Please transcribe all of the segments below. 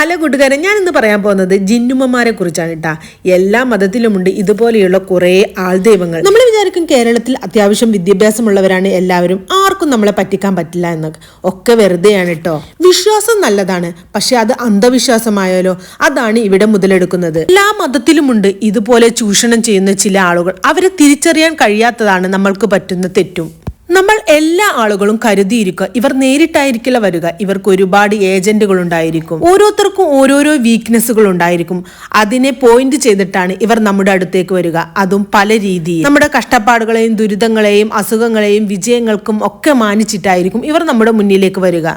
Hello കൂട്ടുകാരെ ഞാൻ ഇന്ന് പറയാൻ പോകുന്നത് ജിന്നുമ്മമാരെ കുറിച്ചാണ് കേട്ടാ എല്ലാ മതത്തിലുമുണ്ട് ഇതുപോലെയുള്ള കുറേ ആൾദൈവങ്ങൾ നമ്മൾ വിചാരിക്കും കേരളത്തിൽ അത്യാവശ്യം വിദ്യാഭ്യാസമുള്ളവരാണ് എല്ലാവരും. ആർക്കും നമ്മളെ പറ്റിക്കാൻ പറ്റില്ല എന്നൊക്കെ. ഒക്കെ വെറുതെയാണ് കേട്ടോ വിശ്വാസം നല്ലതാണ്. പക്ഷെ അത് അന്ധവിശ്വാസമായാലോ? അതാണ് ഇവിടെ മുതലെടുക്കുന്നത്. എല്ലാ മതത്തിലുമുണ്ട് ഇതുപോലെ ചൂഷണം ചെയ്യുന്ന ചില ആളുകൾ. അവരെ തിരിച്ചറിയാൻ കഴിയാത്തതാണ് നമ്മൾക്ക് പറ്റുന്ന തെറ്റും. നമ്മൾ എല്ലാ ആളുകളും കരുതിയിരിക്കുക ഇവർ നേരിട്ടായിരിക്കില്ല വരിക. ഇവർക്ക് ഒരുപാട് ഏജന്റുകൾ ഉണ്ടായിരിക്കും. ഓരോരുത്തർക്കും ഓരോരോ വീക്ക്നെസ്സുകൾ ഉണ്ടായിരിക്കും. അതിനെ പോയിന്റ് ചെയ്തിട്ടാണ് ഇവർ നമ്മുടെ അടുത്തേക്ക് വരിക. അതും പല രീതിയിൽ. നമ്മുടെ കഷ്ടപ്പാടുകളെയും ദുരിതങ്ങളെയും അസുഖങ്ങളെയും വിജയങ്ങൾക്കും ഒക്കെ മാനിച്ചിട്ടായിരിക്കും ഇവർ നമ്മുടെ മുന്നിലേക്ക് വരിക.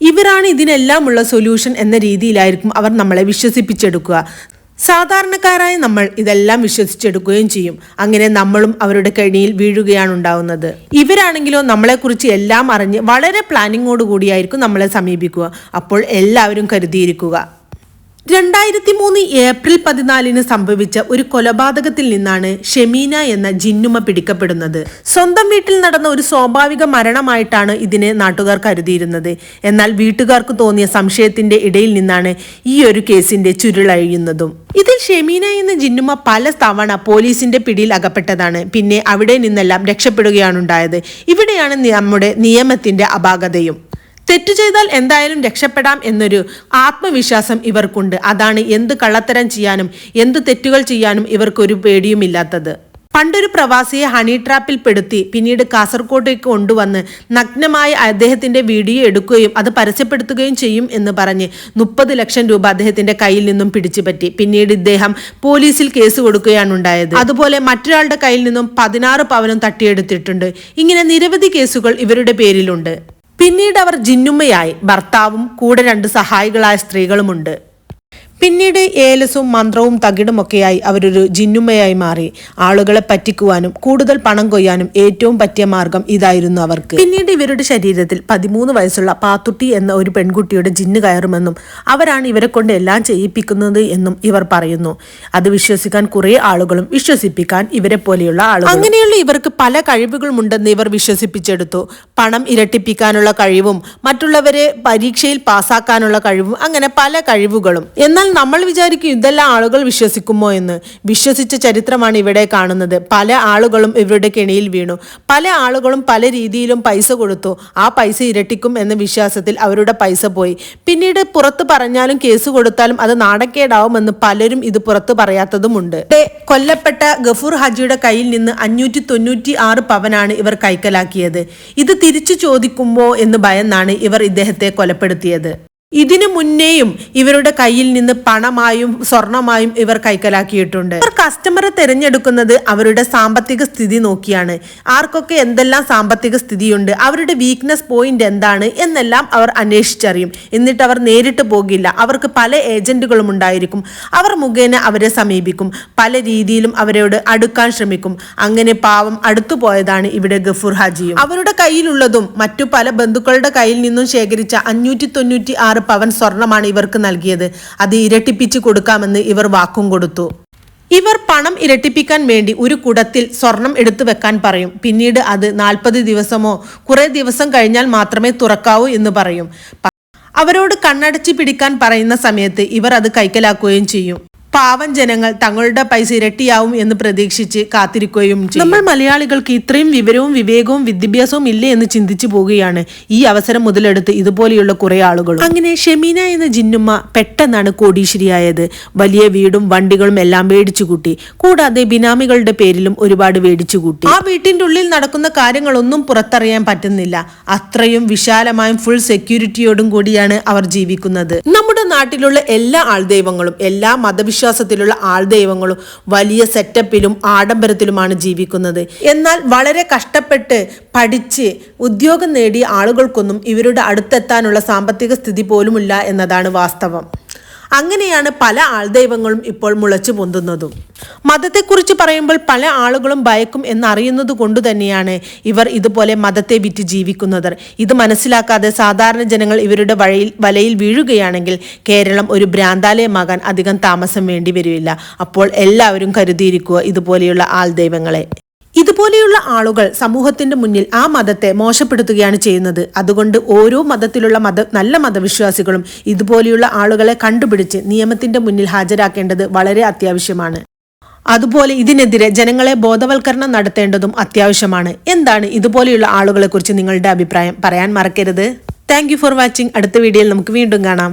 ഇവരാണ് ഇതിനെല്ലാമുള്ള സൊല്യൂഷൻ എന്ന രീതിയിലായിരിക്കും അവർ നമ്മളെ വിശ്വസിപ്പിച്ചെടുക്കുക. സാധാരണക്കാരായ നമ്മൾ ഇതെല്ലാം വിശ്വസിച്ചെടുക്കുകയും ചെയ്യും. അങ്ങനെ നമ്മളും അവരുടെ കെണിയിൽ വീഴുകയാണ് ഉണ്ടാവുന്നത്. ഇവരാണെങ്കിലോ നമ്മളെക്കുറിച്ച് എല്ലാം അറിഞ്ഞ് വളരെ പ്ലാനിങ്ങോട് കൂടിയായിരിക്കും നമ്മളെ സമീപിക്കുക. അപ്പോൾ എല്ലാവരും കരുതിയിരിക്കുക. രണ്ടായിരത്തി മൂന്ന് ഏപ്രിൽ പതിനാലിന് സംഭവിച്ച ഒരു കൊലപാതകത്തിൽ നിന്നാണ് ഷെമീന എന്ന ജിന്നുമ പിടിക്കപ്പെടുന്നത്. സ്വന്തം വീട്ടിൽ നടന്ന ഒരു സ്വാഭാവിക മരണമായിട്ടാണ് ഇതിനെ നാട്ടുകാർ കരുതിയിരുന്നത്. എന്നാൽ വീട്ടുകാർക്ക് തോന്നിയ സംശയത്തിന്റെ ഇടയിൽ നിന്നാണ് ഈ ഒരു കേസിന്റെ ചുരുളഴിയുന്നതും ഇതിൽ ഷെമീന എന്ന ജിന്നുമ പല തവണ പോലീസിന്റെ പിടിയിൽ അകപ്പെട്ടതാണ്. പിന്നെ അവിടെ നിന്നെല്ലാം രക്ഷപ്പെടുകയാണുണ്ടായത്. ഇവിടെയാണ് നമ്മുടെ നിയമത്തിന്റെ അപാകതയും. തെറ്റു ചെയ്താൽ എന്തായാലും രക്ഷപ്പെടാം എന്നൊരു ആത്മവിശ്വാസം ഇവർക്കുണ്ട്. അതാണ് എന്ത് കള്ളത്തരം ചെയ്യാനും എന്ത് തെറ്റുകൾ ചെയ്യാനും ഇവർക്കൊരു പേടിയുമില്ലാത്തത്. പണ്ടൊരു പ്രവാസിയെ ഹണി ട്രാപ്പിൽ പെടുത്തി പിന്നീട് കാസർകോട്ടേക്ക് കൊണ്ടുവന്ന് നഗ്നമായ അദ്ദേഹത്തിന്റെ വീഡിയോ എടുക്കുകയും അത് പരസ്യപ്പെടുത്തുകയും ചെയ്യും എന്ന് പറഞ്ഞ് മുപ്പത് ലക്ഷം രൂപ അദ്ദേഹത്തിന്റെ കയ്യിൽ നിന്നും പിടിച്ചുപറ്റി. പിന്നീട് ഇദ്ദേഹം പോലീസിൽ കേസ് കൊടുക്കുകയാണ് ഉണ്ടായത്. അതുപോലെ മറ്റൊരാളുടെ കയ്യിൽ നിന്നും പതിനാറ് പവനും തട്ടിയെടുത്തിട്ടുണ്ട്. ഇങ്ങനെ നിരവധി കേസുകൾ ഇവരുടെ പേരിലുണ്ട്. പിന്നീട് അവർ ജിന്നുമ്മയായി ഭർത്താവും കൂടെ രണ്ട് സഹായികളായ സ്ത്രീകളുമുണ്ട്. പിന്നീട് ഏലസും മന്ത്രവും തകിടുമൊക്കെയായി അവരൊരു ജിന്നുമ്മയായി മാറി. ആളുകളെ പറ്റിക്കുവാനും കൂടുതൽ പണം കൊയ്യാനും ഏറ്റവും പറ്റിയ മാർഗം ഇതായിരുന്നു അവർക്ക്. പിന്നീട് ഇവരുടെ ശരീരത്തിൽ പതിമൂന്ന് വയസ്സുള്ള പാത്തുട്ടി എന്ന ഒരു പെൺകുട്ടിയുടെ ജിന്ന് കയറുമെന്നും അവരാണ് ഇവരെ കൊണ്ട് എല്ലാം ചെയ്യിപ്പിക്കുന്നത് എന്നും ഇവർ പറയുന്നു. അത് വിശ്വസിക്കാൻ കുറെ ആളുകളും വിശ്വസിപ്പിക്കാൻ ഇവരെ പോലെയുള്ള ആളുകൾ അങ്ങനെയുള്ള ഇവർക്ക് പല കഴിവുകളുമുണ്ടെന്ന് ഇവർ വിശ്വസിപ്പിച്ചെടുത്തു. പണം ഇരട്ടിപ്പിക്കാനുള്ള കഴിവും മറ്റുള്ളവരെ പരീക്ഷയിൽ പാസ്സാക്കാനുള്ള കഴിവും അങ്ങനെ പല കഴിവുകളും. എന്നാൽ നമ്മൾ വിചാരിക്കും ഇതെല്ലാം ആളുകൾ വിശ്വസിക്കുമോ എന്ന്. വിശ്വസിച്ച ചരിത്രമാണ് ഇവിടെ കാണുന്നത്. പല ആളുകളും ഇവരുടെ കെണിയിൽ വീണു. പല ആളുകളും പല രീതിയിലും പൈസ കൊടുത്തു. ആ പൈസ ഇരട്ടിക്കും എന്ന വിശ്വാസത്തിൽ അവരുടെ പൈസ പോയി. പിന്നീട് പുറത്ത് പറഞ്ഞാലും കേസ് കൊടുത്താലും അത് നാടക്കേടാവുമെന്ന് പലരും ഇത് പുറത്ത് പറയാത്തതുമുണ്ട്. കൊല്ലപ്പെട്ട ഗഫൂർ ഹജിയുടെ കയ്യിൽ നിന്ന് അഞ്ഞൂറ്റി തൊണ്ണൂറ്റി ആറ് പവനാണ് ഇവർ കൈക്കലാക്കിയത്. ഇത് തിരിച്ചു ചോദിക്കുമ്പോ എന്ന് ഭയന്നാണ് ഇവർ ഇദ്ദേഹത്തെ കൊലപ്പെടുത്തിയത്. ഇതിനു മുന്നേയും ഇവരുടെ കയ്യിൽ നിന്ന് പണമായും സ്വർണമായും ഇവർ കൈക്കലാക്കിയിട്ടുണ്ട്. ഇവർ കസ്റ്റമറെ തിരഞ്ഞെടുക്കുന്നത് അവരുടെ സാമ്പത്തിക സ്ഥിതി നോക്കിയാണ്. ആർക്കൊക്കെ എന്തെല്ലാം സാമ്പത്തിക സ്ഥിതിയുണ്ട് അവരുടെ വീക്ക്നെസ് പോയിന്റ് എന്താണ് എന്നെല്ലാം അവർ അന്വേഷിച്ചറിയും. എന്നിട്ട് അവർ നേരിട്ട് പോകില്ല. അവർക്ക് പല ഏജന്റുകളും ഉണ്ടായിരിക്കും. അവർ മുഖേന അവരെ സമീപിക്കും. പല രീതിയിലും അവരോട് അടുക്കാൻ ശ്രമിക്കും. അങ്ങനെ പാവം അടുത്തു പോയതാണ് ഇവിടെ ഗഫൂർ ഹാജിയും. അവരുടെ കയ്യിലുള്ളതും മറ്റു പല ബന്ധുക്കളുടെ കയ്യിൽ നിന്നും ശേഖരിച്ച അഞ്ഞൂറ്റി തൊണ്ണൂറ്റി ആറ് പവൻ സ്വർണമാണ് ഇവർക്ക് നൽകിയത്. അത് ഇരട്ടിപ്പിച്ചു കൊടുക്കാമെന്ന് ഇവർ വാക്കും കൊടുത്തു. ഇവർ പണം ഇരട്ടിപ്പിക്കാൻ വേണ്ടി ഒരു കുടത്തിൽ സ്വർണം എടുത്തു വെക്കാൻ പറയും. പിന്നീട് അത് നാൽപ്പത് ദിവസമോ കുറേ ദിവസം കഴിഞ്ഞാൽ മാത്രമേ തുറക്കാവൂ എന്ന് പറയും. അവരോട് കണ്ണടച്ച് പിടിക്കാൻ പറയുന്ന സമയത്ത് ഇവർ അത് കൈക്കലാക്കുകയും ചെയ്യും. പാവം ജനങ്ങൾ തങ്ങളുടെ പൈസ ഇരട്ടിയാവും എന്ന് പ്രതീക്ഷിച്ച് കാത്തിരിക്കുകയും നമ്മൾ മലയാളികൾക്ക് ഇത്രയും വിവരവും വിവേകവും വിദ്യാഭ്യാസവും ഇല്ലേ എന്ന് ചിന്തിച്ചു പോവുകയാണ് ഈ അവസരം മുതലെടുത്ത് ഇതുപോലെയുള്ള കുറെ ആളുകൾ അങ്ങനെ ഷെമീന എന്ന ജിന്നുമ്മ പെട്ടെന്നാണ് കോടീശ്വരിയായത് വലിയ വീടും വണ്ടികളും എല്ലാം മേടിച്ചു കൂട്ടി. കൂടാതെ ബിനാമികളുടെ പേരിലും ഒരുപാട് മേടിച്ചു കൂട്ടി. ആ വീട്ടിന്റെ ഉള്ളിൽ നടക്കുന്ന കാര്യങ്ങളൊന്നും പുറത്തറിയാൻ പറ്റുന്നില്ല. അത്രയും വിശാലമായും ഫുൾ സെക്യൂരിറ്റിയോടും കൂടിയാണ് അവർ ജീവിക്കുന്നത്. നമ്മുടെ നാട്ടിലുള്ള എല്ലാ ആൾദൈവങ്ങളും എല്ലാ മതവിശ്വാസ വിശ്വാസത്തിലുള്ള ആൾദൈവങ്ങളും വലിയ സെറ്റപ്പിലും ആഡംബരത്തിലുമാണ് ജീവിക്കുന്നത്. എന്നാൽ വളരെ കഷ്ടപ്പെട്ട് പഠിച്ച് ഉദ്യോഗം നേടിയ ആളുകൾക്കൊന്നും ഇവരുടെ അടുത്തെത്താനുള്ള സാമ്പത്തിക സ്ഥിതി പോലുമില്ല എന്നതാണ് വാസ്തവം. അങ്ങനെയാണ് പല ആൾദൈവങ്ങളും ഇപ്പോൾ മുളച്ചു പൊന്തുന്നതും. മതത്തെക്കുറിച്ച് പറയുമ്പോൾ പല ആളുകളും ഭയക്കും എന്നറിയുന്നത് കൊണ്ട് തന്നെയാണ് ഇവർ ഇതുപോലെ മതത്തെ വിറ്റ് ജീവിക്കുന്നത്. ഇത് മനസ്സിലാക്കാതെ സാധാരണ ജനങ്ങൾ ഇവരുടെ വഴയിൽ വലയിൽ വീഴുകയാണെങ്കിൽ കേരളം ഒരു ഭ്രാന്താലയമാകാൻ അധികം താമസം വേണ്ടി വരില്ല. അപ്പോൾ എല്ലാവരും കരുതിയിരിക്കുക ഇതുപോലെയുള്ള ആൾദൈവങ്ങളെ. ഇതുപോലെയുള്ള ആളുകൾ സമൂഹത്തിന്റെ മുന്നിൽ ആ മതത്തെ മോശപ്പെടുത്തുകയാണ് ചെയ്യുന്നത്. അതുകൊണ്ട് ഓരോ മതത്തിലുള്ള മത നല്ല മതവിശ്വാസികളും ഇതുപോലെയുള്ള ആളുകളെ കണ്ടുപിടിച്ച് നിയമത്തിന്റെ മുന്നിൽ ഹാജരാക്കേണ്ടത് വളരെ അത്യാവശ്യമാണ്. അതുപോലെ ഇതിനെതിരെ ജനങ്ങളെ ബോധവൽക്കരണം നടത്തേണ്ടതും അത്യാവശ്യമാണ്. എന്താണ് ഇതുപോലെയുള്ള ആളുകളെക്കുറിച്ച് നിങ്ങളുടെ അഭിപ്രായം? പറയാൻ മറക്കരുത്. താങ്ക് ഫോർ വാച്ചിങ് അടുത്ത വീഡിയോയിൽ നമുക്ക് വീണ്ടും കാണാം.